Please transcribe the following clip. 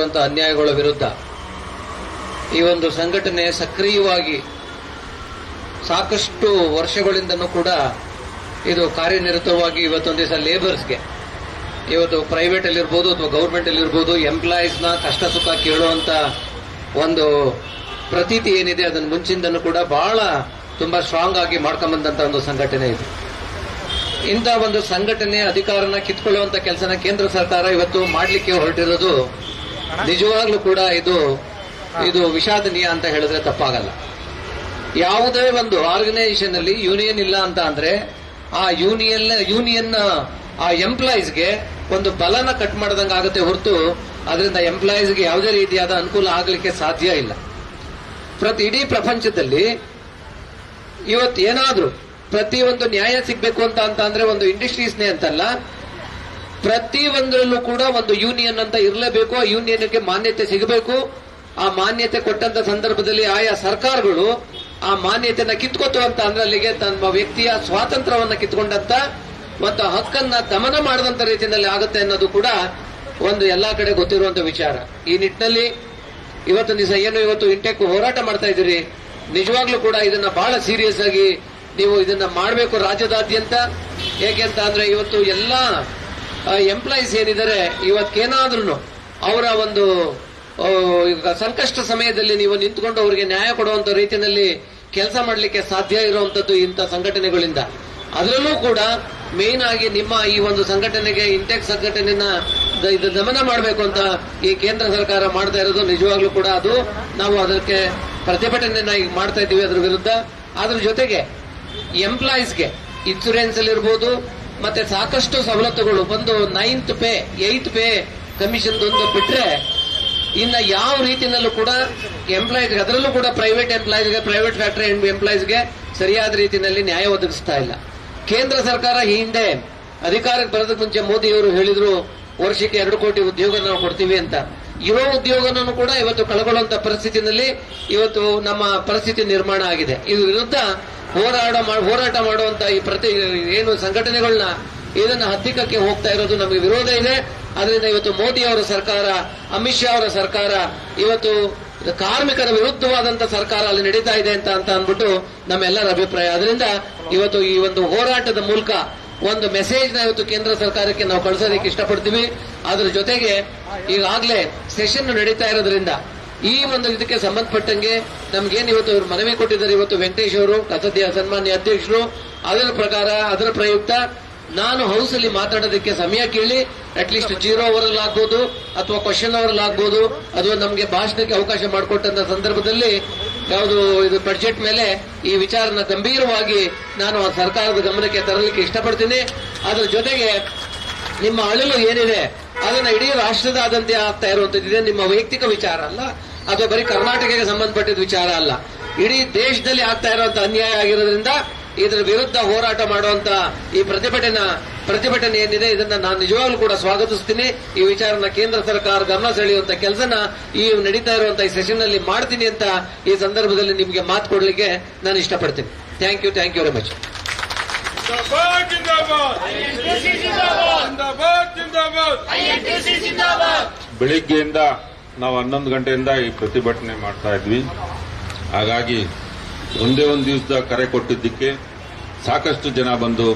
ಇರುವಂತಹ ಅನ್ಯಾಯಗಳ ವಿರುದ್ಧ ಈ ಒಂದು ಸಂಘಟನೆ ಸಕ್ರಿಯವಾಗಿ ಸಾಕಷ್ಟು ವರ್ಷಗಳಿಂದನೂ ಕೂಡ ಇದು ಕಾರ್ಯನಿರತವಾಗಿ ಇವತ್ತೊಂದು ದಿವಸ ಲೇಬರ್ಸ್ಗೆ ಇವತ್ತು ಪ್ರೈವೇಟ್ ಅಲ್ಲಿ ಇರ್ಬೋದು ಅಥವಾ ಗೌರ್ಮೆಂಟ್ ಅಲ್ಲಿ ಇರ್ಬೋದು ಎಂಪ್ಲಾಯೀಸ್ನ ಕಷ್ಟ ಸುಖ ಕೇಳುವಂತ ಒಂದು ಪ್ರತೀತಿ ಏನಿದೆ ಅದನ್ನು ಮುಂಚಿಂದನೂ ಕೂಡ ಬಹಳ ತುಂಬಾ ಸ್ಟ್ರಾಂಗ್ ಆಗಿ ಮಾಡ್ಕೊಂಬಂದಂತ ಒಂದು ಸಂಘಟನೆ ಇದು. ಇಂಥ ಒಂದು ಸಂಘಟನೆ ಅಧಿಕಾರನ ಕಿತ್ಕೊಳ್ಳುವಂತ ಕೆಲಸನ ಕೇಂದ್ರ ಸರ್ಕಾರ ಇವತ್ತು ಮಾಡ್ಲಿಕ್ಕೆ ಹೊರಟಿರೋದು ನಿಜವಾಗ್ಲೂ ಕೂಡ ಇದು ಇದು ವಿಷಾದನೀಯ ಅಂತ ಹೇಳಿದ್ರೆ ತಪ್ಪಾಗಲ್ಲ. ಯಾವುದೇ ಒಂದು ಆರ್ಗನೈಸೇಷನ್ ಅಲ್ಲಿ ಯೂನಿಯನ್ ಇಲ್ಲ ಅಂತ ಅಂದ್ರೆ ಆ ಯೂನಿಯನ್ ಯೂನಿಯನ್ ಆ ಎಂಪ್ಲಾಯೀಸ್ಗೆ ಒಂದು ಬಲನ ಕಟ್ ಮಾಡದಂಗ ಆಗುತ್ತೆ ಹೊರತು ಅದರಿಂದ ಎಂಪ್ಲಾಯೀಸ್ಗೆ ಯಾವುದೇ ರೀತಿಯಾದ ಅನುಕೂಲ ಆಗಲಿಕ್ಕೆ ಸಾಧ್ಯ ಇಲ್ಲ. ಪ್ರತಿ ಇಡೀ ಪ್ರಪಂಚದಲ್ಲಿ ಇವತ್ತು ಏನಾದ್ರೂ ಪ್ರತಿ ಒಂದು ನ್ಯಾಯ ಸಿಗ್ಬೇಕು ಅಂತ ಅಂತ ಅಂದ್ರೆ ಒಂದು ಇಂಡಸ್ಟ್ರೀಸ್ನೇ ಅಂತಲ್ಲ ಪ್ರತಿ ಒಂದರಲ್ಲೂ ಕೂಡ ಒಂದು ಯೂನಿಯನ್ ಅಂತ ಇರಲೇಬೇಕು, ಆ ಯೂನಿಯನ್ಗೆ ಮಾನ್ಯತೆ ಸಿಗಬೇಕು. ಆ ಮಾನ್ಯತೆ ಕೊಟ್ಟಂತ ಸಂದರ್ಭದಲ್ಲಿ ಆಯಾ ಸರ್ಕಾರಗಳು ಆ ಮಾನ್ಯತೆಯನ್ನ ಕಿತ್ಕೋತು ಅಂದ್ರೆ ಅಲ್ಲಿಗೆ ತಮ್ಮ ವ್ಯಕ್ತಿಯ ಸ್ವಾತಂತ್ರ್ಯವನ್ನ ಕಿತ್ಕೊಂಡಂತ ಮತ್ತು ಹಕ್ಕನ್ನ ದಮನ ಮಾಡದಂತ ರೀತಿಯಲ್ಲಿ ಆಗುತ್ತೆ ಅನ್ನೋದು ಕೂಡ ಒಂದು ಎಲ್ಲಾ ಕಡೆ ಗೊತ್ತಿರುವಂತ ವಿಚಾರ. ಈ ನಿಟ್ಟಿನಲ್ಲಿ ಇವತ್ತು ದಿವಸ ಏನು ಇವತ್ತು ಇಂಟೆಕ್ ಹೋರಾಟ ಮಾಡ್ತಾ ಇದ್ದೀರಿ? ನಿಜವಾಗ್ಲೂ ಕೂಡ ಇದನ್ನ ಬಹಳ ಸೀರಿಯಸ್ ಆಗಿ ನೀವು ಇದನ್ನ ಮಾಡಬೇಕು ರಾಜ್ಯದಾದ್ಯಂತ. ಹೇಗೆ ಅಂತ ಅಂದ್ರೆ ಇವತ್ತು ಎಲ್ಲಾ ಎಂಪ್ಲಾಯೀಸ್ ಏನಿದ್ದಾರೆ ಇವತ್ತೇನಾದ್ರೂ ಅವರ ಒಂದು ಸಂಕಷ್ಟ ಸಮಯದಲ್ಲಿ ನೀವು ನಿಂತ್ಕೊಂಡು ಅವರಿಗೆ ನ್ಯಾಯ ಕೊಡುವಂತ ರೀತಿಯಲ್ಲಿ ಕೆಲಸ ಮಾಡಲಿಕ್ಕೆ ಸಾಧ್ಯ ಇರುವಂತದ್ದು ಇಂಥ ಸಂಘಟನೆಗಳಿಂದ. ಅದರಲ್ಲೂ ಕೂಡ ಮೇನ್ ಆಗಿ ನಿಮ್ಮ ಈ ಒಂದು ಸಂಘಟನೆಗೆ ಇಂಟೆಕ್ ಸಂಘಟನೆನ ದ- ಇದು ದಮನ ಮಾಡಬೇಕು ಅಂತ ಈ ಕೇಂದ್ರ ಸರ್ಕಾರ ಮಾಡ್ತಾ ಇರೋದು ನಿಜವಾಗ್ಲೂ ಕೂಡ ಅದು. ನಾವು ಅದಕ್ಕೆ ಪ್ರತಿಭಟನೆಯನ್ನ ಈಗ ಮಾಡ್ತಾ ಇದ್ದೀವಿ ಅದರ ವಿರುದ್ಧ. ಅದ್ರ ಜೊತೆಗೆ ಎಂಪ್ಲಾಯೀಸ್ಗೆ ಇನ್ಸೂರೆನ್ಸ್ ಅಲ್ಲಿ ಇರ್ಬೋದು ಮತ್ತೆ ಸಾಕಷ್ಟು ಸವಲತ್ತುಗಳು. ಬಂದು ninth pay eighth pay commission ಒಂದು ಬಿಟ್ರೆ ಇನ್ನ ಯಾವ ರೀತಿಯಲ್ಲೂ ಕೂಡ ಎಂಪ್ಲಾಯೀಸ್ ಅದರಲ್ಲೂ ಕೂಡ ಪ್ರೈವೇಟ್ ಎಂಪ್ಲಾಯೀಸ್ಗೆ ಪ್ರೈವೇಟ್ ಫ್ಯಾಕ್ಟರಿ ಎಂಪ್ಲಾಯೀಸ್ಗೆ ಸರಿಯಾದ ರೀತಿಯಲ್ಲಿ ನ್ಯಾಯ ಒದಗಿಸ್ತಾ ಇಲ್ಲ. ಕೇಂದ್ರ ಸರ್ಕಾರ ಈ ಹಿಂದೆ ಅಧಿಕಾರಕ್ಕೆ ಬರೋದಕ್ಕೆ ಮುಂಚೆ ಮೋದಿ ಅವರು ಹೇಳಿದ್ರು, ವರ್ಷಕ್ಕೆ ಎರಡು ಕೋಟಿ ಉದ್ಯೋಗ ನಾವು ಕೊಡ್ತೀವಿ ಅಂತ. ಇರೋ ಉದ್ಯೋಗನೂ ಕೂಡ ಇವತ್ತು ಕಳ್ಕೊಳ್ಳುವಂತ ಪರಿಸ್ಥಿತಿನಲ್ಲಿ ಇವತ್ತು ನಮ್ಮ ಪರಿಸ್ಥಿತಿ ನಿರ್ಮಾಣ ಆಗಿದೆ. ಇದು ವಿರುದ್ಧ ಹೋರಾಟ ಮಾಡ್- ಹೋರಾಟ ಮಾಡುವಂತ ಈ ಪ್ರತಿ ಏನು ಸಂಘಟನೆಗಳನ್ನ ಇದನ್ನ ಹತ್ತಿಕ್ಕಕ್ಕೆ ಹೋಗ್ತಾ ಇರೋದು ನಮಗೆ ವಿರೋಧ ಇದೆ. ಅದರಿಂದ ಇವತ್ತು ಮೋದಿ ಅವರ ಸರ್ಕಾರ, ಅಮಿತ್ ಶಾ ಅವರ ಸರ್ಕಾರ, ಇವತ್ತು ಕಾರ್ಮಿಕರ ವಿರುದ್ಧವಾದಂತ ಸರ್ಕಾರ ಅಲ್ಲಿ ನಡೀತಾ ಇದೆ ಅಂತ ಅಂತ ಅಂದ್ಬಿಟ್ಟು ನಮ್ಮೆಲ್ಲರ ಅಭಿಪ್ರಾಯ. ಅದರಿಂದ ಇವತ್ತು ಈ ಒಂದು ಹೋರಾಟದ ಮೂಲಕ ಒಂದು ಮೆಸೇಜ್ನ ಇವತ್ತು ಕೇಂದ್ರ ಸರ್ಕಾರಕ್ಕೆ ನಾವು ಕಳಿಸೋದಕ್ಕೆ ಇಷ್ಟಪಡ್ತೀವಿ. ಅದರ ಜೊತೆಗೆ ಈಗಾಗಲೇ ಸೆಷನ್ ನಡೀತಾ ಇರೋದ್ರಿಂದ ಈ ಒಂದು ಇದಕ್ಕೆ ಸಂಬಂಧಪಟ್ಟಂಗೆ ನಮ್ಗೇನು ಇವತ್ತು ಅವರು ಮನವಿ ಕೊಟ್ಟಿದ್ದಾರೆ ಇವತ್ತು ವೆಂಕಟೇಶ್ ಅವರು, ಕಸದಿಯ ಸನ್ಮಾನ್ಯ ಅಧ್ಯಕ್ಷರು, ಅದರ ಪ್ರಕಾರ, ಅದರ ಪ್ರಯುಕ್ತ ನಾನು ಹೌಸ್ ಅಲ್ಲಿ ಮಾತಾಡೋದಕ್ಕೆ ಸಮಯ ಕೇಳಿ ಅಟ್ಲೀಸ್ಟ್ ಜೀರೋ ಅವರ್ ಆಗ್ಬೋದು, ಅಥವಾ ಕ್ವಶನ್ ಅವರ್ ಆಗ್ಬೋದು ಅಥವಾ ನಮಗೆ ಭಾಷಣಕ್ಕೆ ಅವಕಾಶ ಮಾಡಿಕೊಟ್ಟಂತ ಸಂದರ್ಭದಲ್ಲಿ ಯಾವುದು ಇದು ಬಡ್ಜೆಟ್ ಮೇಲೆ ಈ ವಿಚಾರನ ಗಂಭೀರವಾಗಿ ನಾನು ಆ ಸರ್ಕಾರದ ಗಮನಕ್ಕೆ ತರಲಿಕ್ಕೆ ಇಷ್ಟಪಡ್ತೀನಿ. ಅದರ ಜೊತೆಗೆ ನಿಮ್ಮ ಅಳಲು ಏನಿದೆ, ಅದನ್ನ ಇಡೀ ರಾಷ್ಟ್ರದಾದ್ಯಂತ ಆಗ್ತಾ ಇರುವಂತದ್ದಿದೆ ನಿಮ್ಮ ವೈಯಕ್ತಿಕ ವಿಚಾರ ಅಲ್ಲ. ಅಥವಾ ಬರೀ ಕರ್ನಾಟಕಕ್ಕೆ ಸಂಬಂಧಪಟ್ಟಿದ ವಿಚಾರ ಅಲ್ಲ. ಇಡೀ ದೇಶದಲ್ಲಿ ಆಗ್ತಾ ಇರುವಂತ ಅನ್ಯಾಯ ಆಗಿರೋದ್ರಿಂದ ಇದರ ವಿರುದ್ಧ ಹೋರಾಟ ಮಾಡುವಂತ ಈ ಪ್ರತಿಭಟನೆ ಪ್ರತಿಭಟನೆ ಏನಿದೆ ಇದನ್ನ ನಾನು ನಿಜವಾಗ್ಲೂ ಕೂಡ ಸ್ವಾಗತಿಸ್ತೀನಿ. ಈ ವಿಚಾರನ ಕೇಂದ್ರ ಸರ್ಕಾರ ಗಮನ ಸೆಳೆಯುವಂತ ಕೆಲಸನ ಈ ನಡೀತಾ ಇರುವಂತಹ ಈ ಸೆಷನ್ನಲ್ಲಿ ಮಾಡ್ತೀನಿ ಅಂತ ಈ ಸಂದರ್ಭದಲ್ಲಿ ನಿಮಗೆ ಮಾತು ಕೊಡಲಿಕ್ಕೆ ನಾನು ಇಷ್ಟಪಡ್ತೀನಿ. Thank you thank you very much ಬೆಳಿಗ್ಗೆಯಿಂದ ನಾವು ಹನ್ನೊಂದು ಗಂಟೆಯಿಂದ ಈ ಪ್ರತಿಭಟನೆ ಮಾಡ್ತಾ ಇದ್ವಿ. ಹಾಗಾಗಿ ಒಂದೇ ಒಂದು ದಿವಸದ ಕರೆ ಕೊಟ್ಟಿದ್ದಕ್ಕೆ ಸಾಕಷ್ಟು ಜನ ಬಂದು